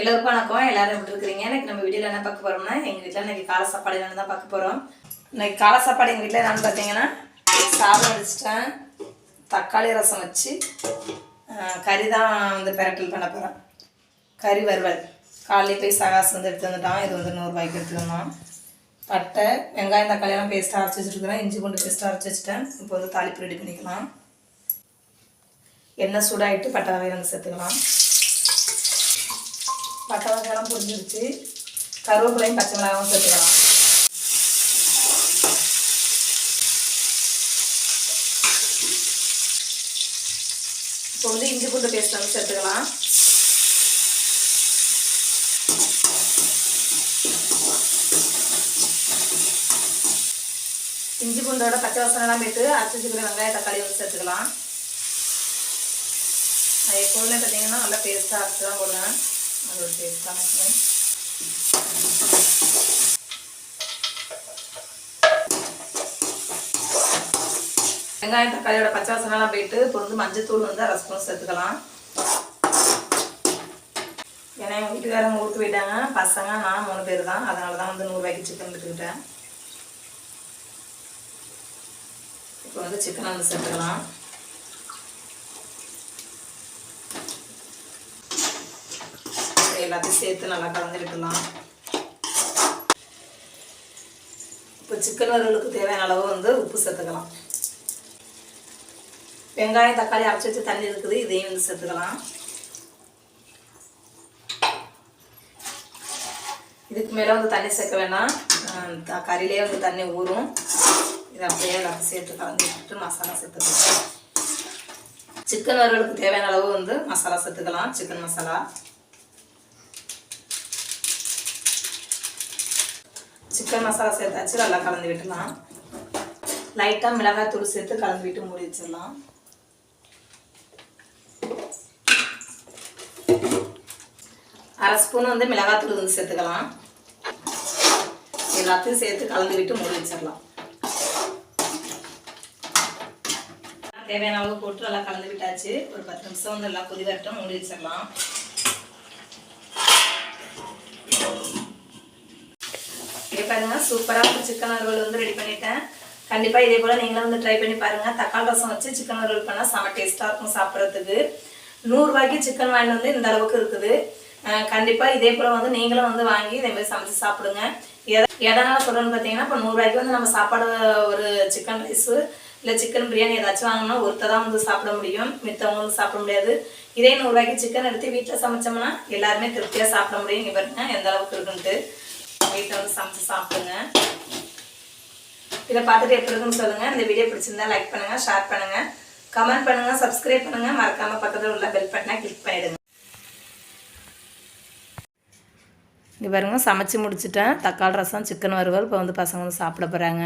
எல்லோருக்கும் வணக்கம். எல்லாரும் எப்படி இருக்கிறீங்க? எனக்கு நம்ம வீடியோவில் என்ன பார்க்க போகிறோம்னா எங்கள் வீட்டில் இன்னைக்கு காலை சாப்பாடு என்னென்னு தான் பார்க்க போகிறோம் இன்னைக்கு காலை சாப்பாடு எங்கள் வீட்டில் என்னன்னு பார்த்தீங்கன்னா சாதம் வடிச்சிட்டேன் தக்காளி ரசம் வச்சு கறி தான் வந்து பெரட்டல் பண்ண போகிறேன் கறி வறுவல். காலையில் போய் சகாசு வந்து எடுத்து வந்துட்டான். இது வந்து நூறுரூவாய்க்கு எடுத்து வந்தோம் பட்டை வெங்காயம் தக்காளியெல்லாம் பேஸ்ட்டாக அரைச்சி வச்சுருக்கிறேன். இஞ்சி பூண்டு பேஸ்ட்டாக அரைச்சி வச்சுட்டேன். இப்போ வந்து தாளிப்பு ரெடி பண்ணிக்கலாம். எண்ணெய் சூடாகிட்டு பட்டை வகையை வந்து சேர்த்துக்கலாம். பட்டை வகையெல்லாம் புரிஞ்சிருச்சு. கருவேப்பிலையும் பச்சை மிளகாவும் சேர்த்துக்கலாம். இப்போ வந்து இஞ்சி பூண்டு பேஸ்ட் வந்து சேர்த்துக்கலாம். இஞ்சி பூண்டோட பச்சை வசனம்லாம் போயிட்டு அரைச்சி வச்சுக்கிற வெங்காய தக்காளி வந்து சேர்த்துக்கலாம். நான் எப்போதுமே பார்த்தீங்கன்னா நல்லா பேஸ்ட்டாக அரைச்சி தான் போடுவேன். அது ஒரு டேஸ்ட்டான ஸ்மெல் வெங்காயம் தக்காளியோட பச்சை வாசனைலாம் போயிட்டு இப்போ வந்து மஞ்சத்தூள் வந்து அரை ஸ்பூன் சேர்த்துக்கலாம். ஏன்னா எங்கள் வீட்டுக்காரங்க ஊருக்கு போயிட்டாங்க. பசங்க நான் மூணு பேர் தான். அதனால தான் வந்து நூறுரூவாய்க்கு சிக்கன் எடுத்துக்கிட்டேன். இப்போ வந்து சிக்கன் வந்து சேர்த்துக்கலாம். எல்லாத்தையும் சேர்த்து நல்லா கலந்துருக்கலாம் இப்போ சிக்கன் வறுவலுக்கு தேவையான அளவு வந்து உப்பு சேர்த்துக்கலாம். வெங்காயம் தக்காளி அரைச்சி வச்சு தண்ணி இருக்குது இதையும் வந்து சேர்த்துக்கலாம். இதுக்கு மேலே வந்து தண்ணி சேர்க்க வேணாம். ஆஹ் த- கறியிலே வந்து தண்ணி ஊறும். இதை அப்படியே எல்லாத்தையும் சேர்த்து கலந்துட்டு மசாலா சேர்த்துக்கலாம். சிக்கன் வறுவலுக்கு தேவையான அளவு வந்து மசாலா சேர்த்துக்கலாம். சிக்கன் மசாலா. சிக்கன் மசாலா சேர்த்தாச்சு நல்லா கலந்து விட்டுலாம் லைட்டாக மிளகாய் தூள் சேர்த்து கலந்து விட்டு மூடி வச்சிடலாம். அரை ஸ்பூன் வந்து மிளகாய் தூள் வந்து சேர்த்துக்கலாம். எல்லாத்தையும் சேர்த்து கலந்து விட்டு மூடி வச்சிடலாம். தேவையான அளவு போட்டு நல்லா கலந்து விட்டாச்சு ஒரு பத்து நிமிஷம் வந்து எல்லாம் கொதி வரட்டும் மூடி வச்சிடலாம். இங்கே பாருங்க. சூப்பராக சிக்கன் அறுவல் வந்து ரெடி பண்ணிட்டேன். கண்டிப்பாக இதே போல் நீங்களும் வந்து ட்ரை பண்ணி பாருங்கள் தக்காளி ரசம் வச்சு சிக்கன் அறுவல் பண்ணால் செம டேஸ்ட்டாக இருக்கும் சாப்பிட்றதுக்கு. நூறுரூவாய்க்கு சிக்கன் வாங்கிட்டு வந்து இந்த அளவுக்கு இருக்குது. கண்டிப்பாக இதே போல் வந்து நீங்களும் வந்து வாங்கி இதே மாதிரி சமைச்சு சாப்பிடுங்க. எதை எதனால் சொல்கிறேன்னு பார்த்தீங்கன்னா இப்போ நூறுரூவாய்க்கு வந்து நம்ம சாப்பாடு ஒரு சிக்கன் ரைஸு இல்லை சிக்கன் பிரியாணி ஏதாச்சும் வாங்கினா ஒருத்தர் தான் வந்து சாப்பிட முடியும். மித்தவங்க வந்து சாப்பிட முடியாது. இதே நூறுரூவாய்க்கு சிக்கன் எடுத்து வீட்டில் சமைச்சோம்னா எல்லாருமே திருப்தியாக சாப்பிட முடியும். இங்கே பாருங்க எந்த அளவுக்கு இருக்குன்ட்டு. வீட்டில் வந்து சமைச்சு சாப்பிடுங்க. இதை பார்த்துட்டு எப்படி இருக்குன்னு சொல்லுங்கள் இந்த வீடியோ பிடிச்சிருந்தா லைக் பண்ணுங்கள் ஷேர் பண்ணுங்கள் கமெண்ட் பண்ணுங்கள் சப்ஸ்கிரைப் பண்ணுங்கள் மறக்காமல் பக்கத்தில் உள்ள பெல் பட்டனை கிளிக் பண்ணிவிடுங்க இங்கே பாருங்க சமைச்சு முடிச்சிட்டேன். தக்காளி ரசம் சிக்கன் வறுவல். இப்போ வந்து பசங்க வந்து சாப்பிட போகிறாங்க